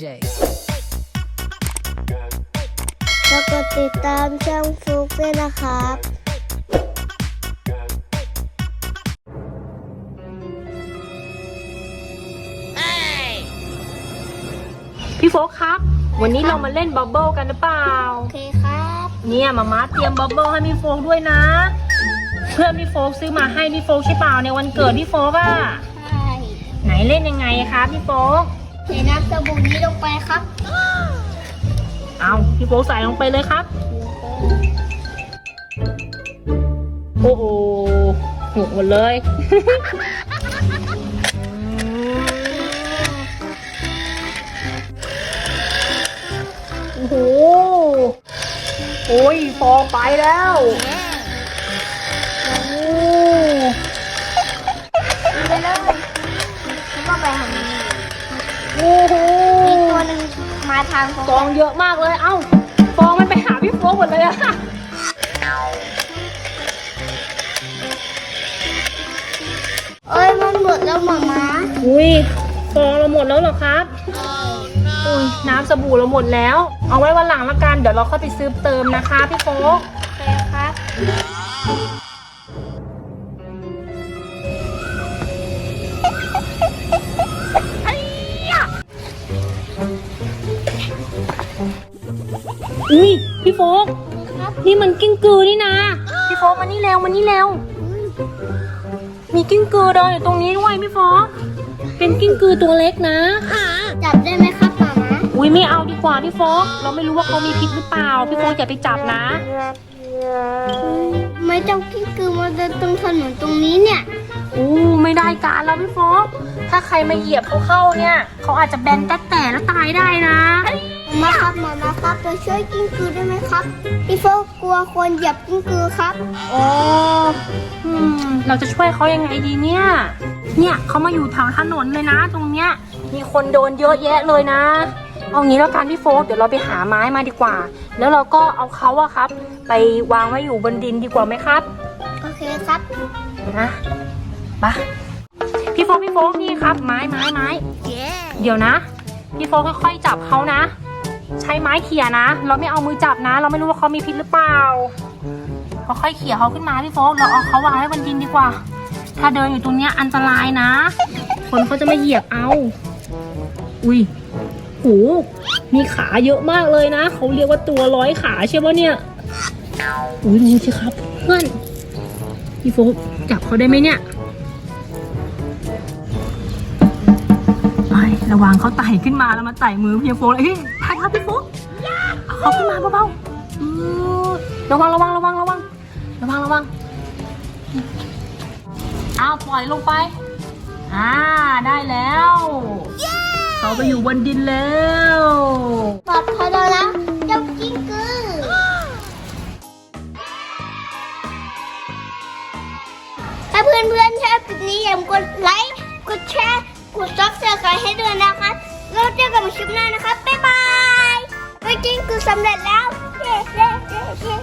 DJ แล้กดติดตามช่องฟุกด้วยนะครับพี่โฟกครับ วันนี้เรามาเล่นบับเบิลกันหรือเปล่า โอเคครับ เนี่ยมาม่าเตรียมบับเบิลให้มีโฟกด้วยนะ เพื่อนพี่โฟกซื้อมาให้พี่โฟกใช่เปล่าในวันเกิดพี่โฟกอะ ใช่ ไหนเล่นยังไงครับพี่โฟก เทน้ำสบู่นี้ลงไปครับเอาพี่โฟกใส่ลงไปเลยครับ โอ้โหหกหมดเลยโอ้โหโอ้ยฟองไปแล้ว ทางของฟองเยอะมากเลย เอ้า ฟองมันไปหาพี่โฟกหมดเลยอะเอ้ยมันหมดแล้วหมามาอุ้ย ฟองเราหมดแล้วเหรอครับ อุ้ยน้ำสบู่เราหมดแล้ว เอาไว้วันหลังละกัน เดี๋ยวเราเข้าไปซื้อเติมนะคะพี่โฟก โอเคครับ อุ้ยพี่โฟกครับนี่มันกิ้งกือนี่นะ พี่โฟกมานี่เร็วมานี่เร็วมีกิ้งกือเดินอยู่ตรงนี้ด้วยพี่โฟกเป็นกิ้งกือตัวเล็กนะ จับได้ไหมครับหมามาอุ้ยไม่เอาดีกว่าพี่โฟกเราไม่รู้ว่าเขามีพิษหรือเปล่า พี่โฟกอย่าไปจับนะ ไม่เจ้ากิ้งกือมาเดินตรงถนนตรงนี้เนี่ย อู้ไม่ได้การแล้วพี่โฟกถ้าใครมาเหยียบเขาเข้าเนี่ย เขาอาจจะแบนแตะแต่แล้วตายได้นะมาครับหมามาครับไปช่วยกิ้งกือได้ไหมครับพี่โฟกกลัวคนเหยียบกิ้งกือครับโอ้อืมเราจะช่วยเขายังไงดีเนี่ย เนี่ยเขามาอยู่แถวถนนเลยนะ ตรงเนี้ย มีคนโดนเยอะแยะเลยนะ เอางี้แล้วกันพี่โฟกเดี๋ยวเราไปหาไม้มาดีกว่า แล้วเราก็เอาเขาอะครับ ไปวางไว้อยู่บนดินดีกว่าไหมครับ โอเคครับนะไปะพี่โฟกพี่โฟกนี่ครับ ไม้ไม้ไม้เดี๋ยวนะ พี่โฟกค่อยๆจับเขานะ ใช้ไม้เขี่ยนะ เราไม่เอามือจับนะ เราไม่รู้ว่าเขามีพิษหรือเปล่าค่อยๆเขี่ยเขาขึ้นมาพี่โฟกเราเอาเขาวางไว้บนดินดีกว่า ถ้าเดินอยู่ตรงเนี้ยอันตรายนะ คนเขาจะมาเหยียบเอา อุ้ยโหมีขาเยอะมากเลยนะ เขาเรียกว่าตัวร้อยขาใช่ปะเนี่ยอุ้ยดูสิครับเพื่อนพี่โฟกจับเขาได้ไหมเนี่ย ระวังเขาไต่ขึ้นมาแล้วมาไต่มือพี่โฟเลยเฮ้ยถ่ายครับพี่โฟเอาเขาขึ้นมาเบาๆอือระวังระวังระวังระวังระวังระวังอ้าวปล่อยลงไป อ่าได้แล้วเขาไปอยู่บนดินแล้วปลอดภัยแล้วนะเจ้ากิ้งกือถ้าเพื่อนๆชอบคลิปนี้อย่าลืมกดไลค์ กดแชร์ กดซับสไครต์ให้ด้วยนะคะแล้วเจอกันใหม่คลิปหน้านะคะบ๊ายบายไปกิ้งกูสำเร็จแล้วเย้เย้เย้